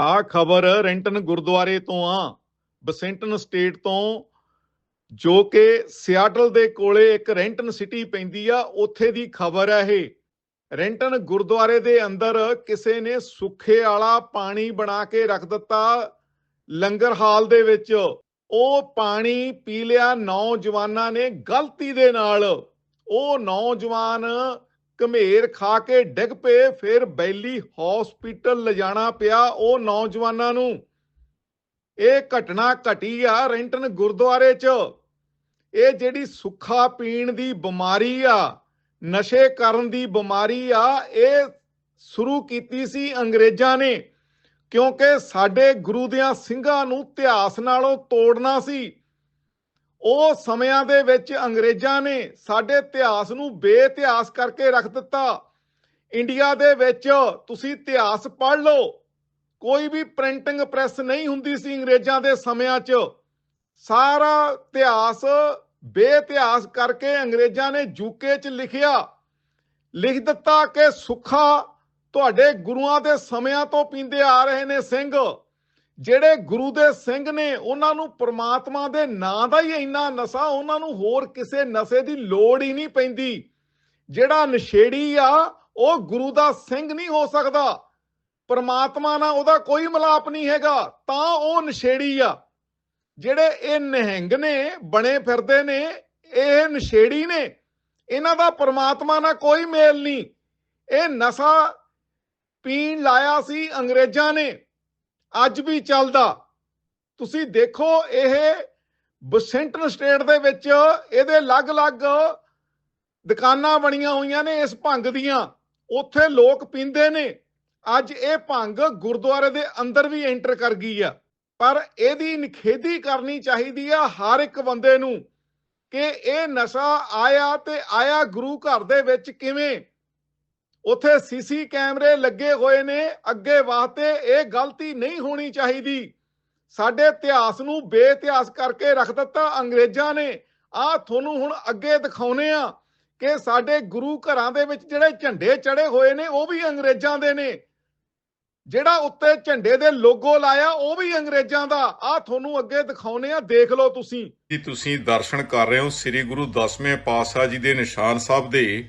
ਆ ਖਬਰ ਰੈਂਟਨ ਗੁਰਦੁਆਰੇ ਤੋਂ ਆ, ਬਸੈਂਟਨ ਸਟੇਟ ਤੋਂ, ਜੋ ਕਿ ਸਿਆਟਲ ਦੇ ਕੋਲੇ ਇੱਕ ਰੈਂਟਨ ਸਿਟੀ ਪੈਂਦੀ ਆ, ਉੱਥੇ ਦੀ ਖਬਰ ਹੈ ਇਹ। ਰੈਂਟਨ ਗੁਰਦੁਆਰੇ ਦੇ ਅੰਦਰ ਕਿਸੇ ਨੇ ਸੁੱਖੇ ਵਾਲਾ ਪਾਣੀ ਬਣਾ ਕੇ ਰੱਖ ਦਿੱਤਾ ਲੰਗਰ ਹਾਲ ਦੇ ਵਿੱਚ। ਉਹ ਪਾਣੀ ਪੀ ਲਿਆ, ਨੌਜਵਾਨਾਂ ਨੇ ਗਲਤੀ ਦੇ ਨਾਲ। ਉਹ ਨੌਜਵਾਨ ਘਮੇਰ ਖਾ ਕੇ ਡਿੱਗ ਪਏ, ਫਿਰ ਬੈਲੀ ਹਸਪੀਟਲ ਲਿਜਾਣਾ ਪਿਆ ਉਹ ਨੌਜਵਾਨਾਂ ਨੂੰ। ਇਹ ਘਟਨਾ ਘਟੀ ਆ ਰੈਂਟਨ ਗੁਰਦੁਆਰੇ 'ਚ। ਇਹ ਜਿਹੜੀ ਸੁੱਖਾ ਪੀਣ ਦੀ ਬਿਮਾਰੀ ਆ, ਨਸ਼ੇ ਕਰਨ ਦੀ ਬਿਮਾਰੀ ਆ, ਇਹ ਸ਼ੁਰੂ ਕੀਤੀ ਸੀ ਅੰਗਰੇਜ਼ਾਂ ਨੇ, ਕਿਉਂਕਿ ਸਾਡੇ ਗੁਰੂ ਦੀਆਂ ਸਿੰਘਾਂ ਨੂੰ ਇਤਿਹਾਸ ਨਾਲੋਂ ਤੋੜਨਾ ਸੀ। ਉਹ ਸਮਿਆਂ ਦੇ ਵਿੱਚ ਅੰਗਰੇਜ਼ਾਂ ਨੇ ਸਾਡੇ ਇਤਿਹਾਸ ਨੂੰ ਬੇਇਤਿਹਾਸ ਕਰਕੇ ਰੱਖ ਦਿੱਤਾ। ਇੰਡੀਆ ਦੇ ਵਿੱਚ ਤੁਸੀਂ ਇਤਿਹਾਸ ਪੜ੍ਹ ਲਓ। ਕੋਈ ਵੀ ਪ੍ਰਿੰਟਿੰਗ ਪ੍ਰੈਸ ਨਹੀਂ ਹੁੰਦੀ ਸੀ ਅੰਗਰੇਜ਼ਾਂ ਦੇ ਸਮਿਆਂ 'ਚ। ਸਾਰਾ ਇਤਿਹਾਸ ਬੇਇਤਿਹਾਸ ਕਰਕੇ ਅੰਗਰੇਜ਼ਾਂ ਨੇ ਯੂਕੇ 'ਚ ਲਿਖਿਆ। ਲਿਖ ਦਿੱਤਾ ਕਿ ਸੁੱਖਾ ਤੁਹਾਡੇ ਗੁਰੂਆਂ ਦੇ ਸਮਿਆਂ ਤੋਂ ਪੀਂਦੇ ਆ ਰਹੇ ਨੇ ਸਿੰਘ। ਜਿਹੜੇ ਗੁਰੂ ਦੇ ਸਿੰਘ ਨੇ ਉਹਨਾਂ ਨੂੰ ਪ੍ਰਮਾਤਮਾ ਦੇ ਨਾਂ ਦਾ ਹੀ ਇੰਨਾ ਨਸ਼ਾ, ਉਹਨਾਂ ਨੂੰ ਹੋਰ ਕਿਸੇ ਨਸ਼ੇ ਦੀ ਲੋੜ ਹੀ ਨਹੀਂ ਪੈਂਦੀ। ਜਿਹੜਾ ਨਸ਼ੇੜੀ ਆ, ਉਹ ਗੁਰੂ ਦਾ ਸਿੰਘ ਨਹੀਂ ਹੋ ਸਕਦਾ। ਪ੍ਰਮਾਤਮਾ ਨਾਲ ਉਹਦਾ ਕੋਈ ਮਿਲਾਪ ਨਹੀਂ ਹੈਗਾ, ਤਾਂ ਉਹ ਨਸ਼ੇੜੀ ਆ। ਜਿਹੜੇ ਇਹ ਨਹਿੰਗ ਨੇ, ਬਣੇ ਫਿਰਦੇ ਨੇ, ਇਹ ਨਸ਼ੇੜੀ ਨੇ, ਇਹਨਾਂ ਦਾ ਪ੍ਰਮਾਤਮਾ ਨਾਲ ਕੋਈ ਮੇਲ ਨਹੀਂ। ਇਹ ਨਸ਼ਾ ਪੀਣ ਲਾਇਆ ਸੀ ਅੰਗਰੇਜ਼ਾਂ ਨੇ। ਅੱਜ ਵੀ ਚੱਲਦਾ। ਤੁਸੀਂ ਦੇਖੋ ਇਹ ਬਸੈਂਟਨ ਸਟੇਟ ਦੇ ਵਿੱਚ ਇਹਦੇ ਅਲੱਗ-ਅਲੱਗ ਦੁਕਾਨਾਂ ਬਣੀਆਂ ਹੋਈਆਂ ਨੇ ਇਸ ਭੰਗ ਦੀਆਂ। ਉੱਥੇ ਲੋਕ ਪੀਂਦੇ ਨੇ। ਅੱਜ ਇਹ ਭੰਗ ਗੁਰਦੁਆਰੇ ਦੇ ਅੰਦਰ ਵੀ ਐਂਟਰ ਕਰ ਗਈ ਆ। ਪਰ ਇਹਦੀ ਨਿਖੇਧੀ ਕਰਨੀ ਚਾਹੀਦੀ ਆ ਹਰ ਇੱਕ ਬੰਦੇ ਨੂੰ ਕਿ ਇਹ ਨਸ਼ਾ ਆਇਆ ਤੇ ਆਇਆ ਗੁਰੂ ਘਰ ਦੇ ਵਿੱਚ ਕਿਵੇਂ? ਉਥੇ ਸੀਸੀ ਕੈਮਰੇ ਲੱਗੇ ਹੋਏ ਨੇ। ਅੱਗੇ ਵਾਸਤੇ ਇਹ ਗਲਤੀ ਨਹੀਂ ਹੋਣੀ ਚਾਹੀਦੀ। ਸਾਡੇ ਇਤਿਹਾਸ ਨੂੰ ਬੇਇਤਿਹਾਸ ਕਰਕੇ ਰੱਖ ਦਿੱਤਾ ਅੰਗਰੇਜ਼ਾਂ ਨੇ। ਆ ਤੁਹਾਨੂੰ ਹੁਣ ਅੱਗੇ ਦਿਖਾਉਨੇ ਆ ਕਿ ਸਾਡੇ ਗੁਰੂ ਘਰਾਂ ਦੇ ਵਿੱਚ ਜਿਹੜੇ ਝੰਡੇ ਚੜੇ ਹੋਏ ਨੇ, ਉਹ ਵੀ ਅੰਗਰੇਜ਼ਾਂ ਦੇ ਨੇ। ਜਿਹੜਾ ਉੱਤੇ ਝੰਡੇ ਦੇ ਲੋਗੋ ਲਾਇਆ, ਉਹ ਵੀ ਅੰਗਰੇਜ਼ਾਂ ਦਾ। ਆ ਤੁਹਾਨੂੰ ਅੱਗੇ ਦਿਖਾਉਨੇ ਆ, ਦੇਖ ਲਓ ਤੁਸੀਂ। ਜੀ, ਤੁਸੀਂ ਦਰਸ਼ਨ ਕਰ ਰਹੇ ਹੋ। ਸ੍ਰੀ ਗੁਰੂ ਦਸਵੇਂ ਪਾਤਸ਼ਾਹ ਜੀ ਦੇ ਨਿਸ਼ਾਨ ਸਾਹਿਬ ਦੇ